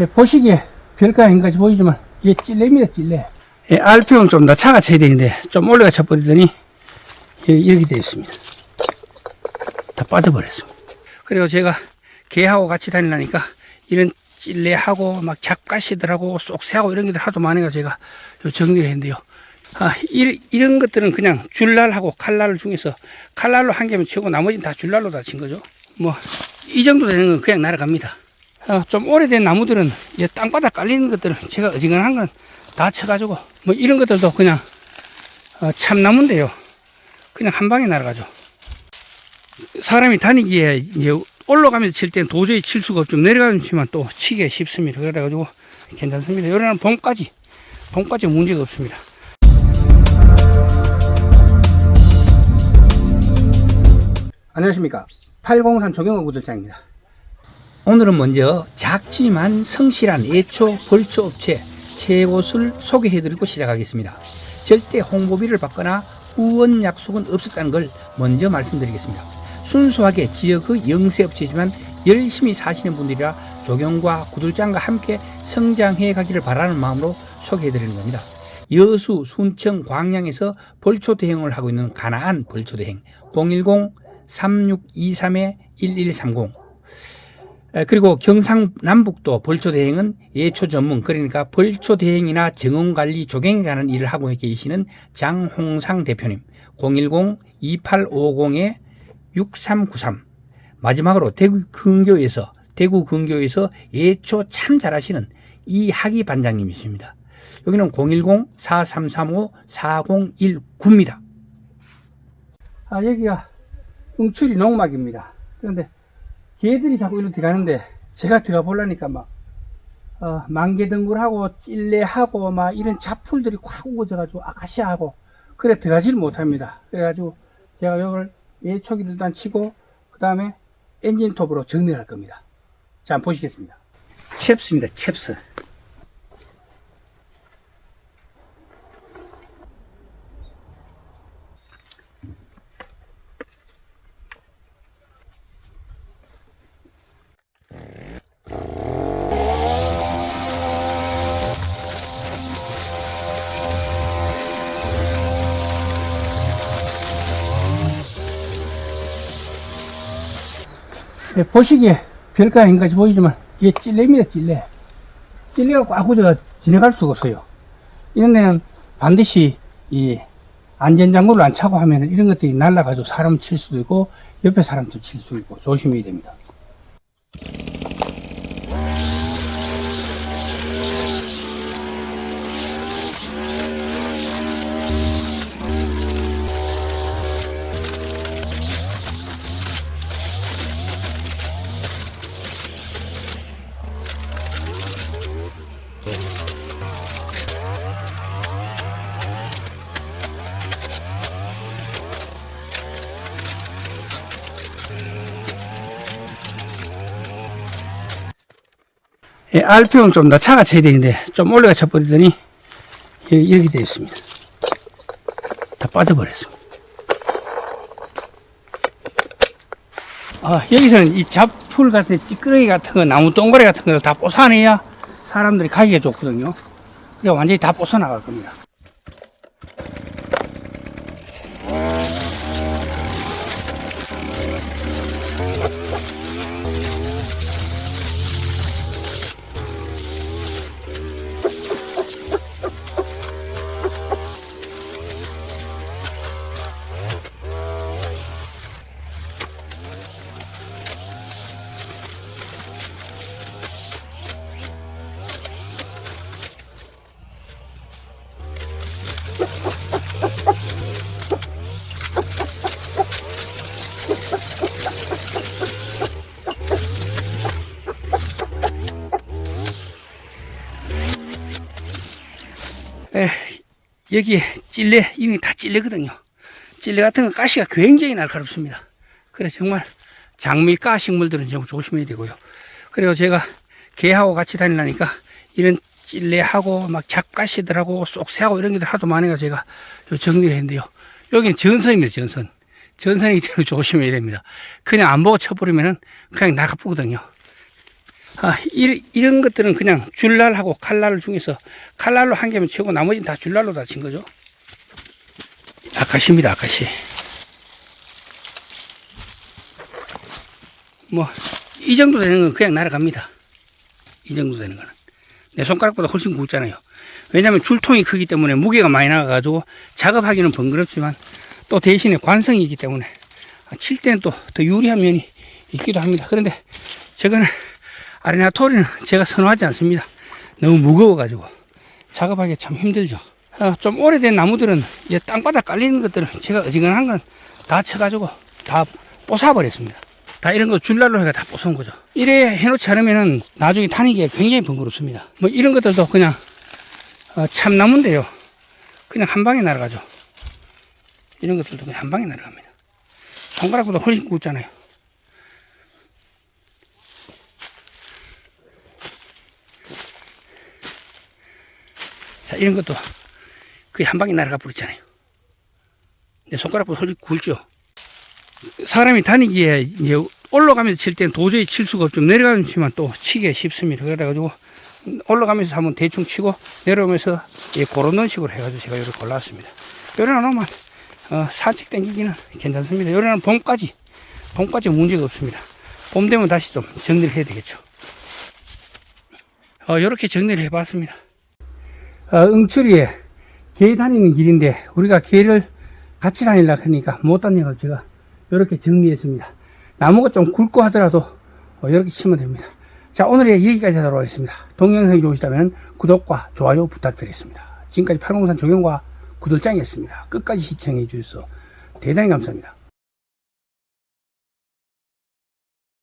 예, 보시기에 것이 보이지만 이게 찔레입니다 찔레. 예, RPM은 좀 낮춰가 쳐야 되는데 좀 올려가 쳐버리더니 예, 이렇게 되어 있습니다. 다 빠져버렸습니다. 그리고 제가 개하고 같이 다니려니까 이런 찔레하고 막 잡가시들하고 쏙새하고 이런 것들 하도 많아가 제가 요 정리를 했는데요. 아, 이, 이런 것들은 그냥 줄날하고 칼날 중에서 칼날로 한 개면 치고 나머지는 다 줄날로 다 친 거죠. 뭐 이 정도 되는 건 그냥 날아갑니다 어, 좀 오래된 나무들은 이 땅바닥 깔리는 것들은 제가 어지간한 건 다 쳐가지고 뭐 이런 것들도 그냥 어, 참나무인데요. 그냥 한 방에 날아가죠. 사람이 다니기에 이제 올라가면서 칠 때는 도저히 칠 수가 없죠. 내려가면 치면 또 치기가 쉽습니다. 그래가지고 괜찮습니다. 요래는 봄까지 봄까지 문제가 없습니다. 안녕하십니까. 803 조경호 구들장입니다. 오늘은 먼저 작지만 성실한 예초 벌초 업체 세 곳을 소개해드리고 시작하겠습니다. 절대 홍보비를 받거나 후원 약속은 없었다는 걸 먼저 말씀드리겠습니다. 순수하게 지역의 영세업체지만 열심히 사시는 분들이라 조경과 구들장과 함께 성장해 가기를 바라는 마음으로 소개해드리는 겁니다. 여수, 순청, 광양에서 벌초 대행을 하고 있는 가나안 벌초 대행 010-3623-1130 에, 그리고 경상남북도 벌초대행은 예초 전문 그러니까 벌초대행이나 정원관리 조경에 관한 일을 하고 계시는 장홍상 대표님 010-2850-6393 마지막으로 대구 근교에서 대구 근교에서 예초 참 잘하시는 이학이 반장님이십니다. 여기는 010-4335-4019입니다. 아 여기가 응출이 농막입니다. 그런데 개들이 자꾸 이렇게 가는데 제가 들어가 보려니까 막 어, 만개등굴하고 찔레하고 막 이런 잡풀들이 꽉 우거져가지고 아카시아하고 그래 들어가지를 못합니다. 그래가지고 제가 이걸 예초기를 일단 치고 그 다음에 엔진톱으로 정리할 를 겁니다. 자 보시겠습니다. 챕스입니다. 챕스. 예, 보시기에 것이 보이지만 이게 찔레입니다 찔레. 찔레가 꽉 굳어 지나갈 수가 없어요. 이런 데는 반드시 이 안전장구를 안 차고 하면 이런 것들이 날아가지고 사람 칠 수도 있고 옆에 사람도 칠수 있고 조심해야 됩니다 예, RPM은 좀 낮춰가 쳐야 되는데 좀 올려가 쳐버리더니 예, 이렇게 되어 있습니다. 다 빠져버렸습니다. 아, 여기서는 이 잡풀 같은 찌끄러기 같은 거, 나무 동그라기 같은 거 다 뽀사내야 사람들이 가기가 좋거든요. 그래 완전히 다 뽀사나갈 겁니다. 에, 여기에 찔레, 이미 다 찔레거든요. 찔레 같은 건 가시가 굉장히 날카롭습니다. 그래서 정말 장미 가 식물들은 좀 조심해야 되고요. 그리고 제가 개하고 같이 다니려니까 이런 찔레하고 막 잡가시들하고 쏙새하고 이런 것들 하도 많아가 제가 요 정리를 했는데요. 여기는 전선입니다, 전선. 전선이기 때문에 조심해야 됩니다. 그냥 안 보고 쳐버리면은 그냥 나가쁘거든요. 아, 이, 이런 것들은 그냥 줄날하고 칼날 중에서 칼날로 한 개면 치고 나머지는 다 줄날로 다친 거죠. 아카시입니다, 아카시. 뭐, 이 정도 되는 건 그냥 날아갑니다. 이 정도 되는 거는. 내 손가락보다 훨씬 굵잖아요. 왜냐면 줄통이 크기 때문에 무게가 많이 나가가지고 작업하기는 번거롭지만 또 대신에 관성이 있기 때문에 칠 때는 또 더 유리한 면이 있기도 합니다. 그런데 저거는 아레나토리는 제가 선호하지 않습니다. 너무 무거워가지고 작업하기 참 힘들죠. 어, 좀 오래된 나무들은 이제 땅바닥 깔리는 것들은 제가 어지간한 건 다 쳐가지고 다 뽀사버렸습니다. 다 이런 거 줄날로 해가 다 뽀선 거죠. 이래 해놓지 않으면은 나중에 타니기가 굉장히 번거롭습니다. 뭐 이런 것들도 그냥 어, 참나무인데요. 그냥 한 방에 날아가죠. 이런 것들도 그냥 한 방에 날아갑니다. 손가락보다 훨씬 굵잖아요. 자, 이런 것도 거의 한 방에 날아가 버렸잖아요. 내 손가락보다 훨씬 굵죠. 사람이 다니기에 이제 올라가면서 칠 때는 도저히 칠 수가 없죠. 내려가면서 치면 또 치기가 쉽습니다. 그래가지고 올라가면서 한번 대충 치고 내려오면서 예, 그런 식으로 해가지고 제가 이렇게 골랐습니다. 요런 하나만 어, 산책 땡기기는 괜찮습니다. 요런 봄까지 봄까지 문제가 없습니다. 봄 되면 다시 좀 정리를 해야 되겠죠. 어, 이렇게 정리를 해봤습니다. 어, 응추리에 개 다니는 길인데 우리가 개를 같이 다니려고 하니까 못 다니고 제가 이렇게 정리했습니다. 나무가 좀 굵고 하더라도 어, 이렇게 치면 됩니다. 자 오늘의 여기까지 하도록 하겠습니다. 동영상이 좋으시다면 구독과 좋아요 부탁드리겠습니다. 지금까지 팔공산 조경과 구들장이었습니다. 끝까지 시청해 주셔서 대단히 감사합니다.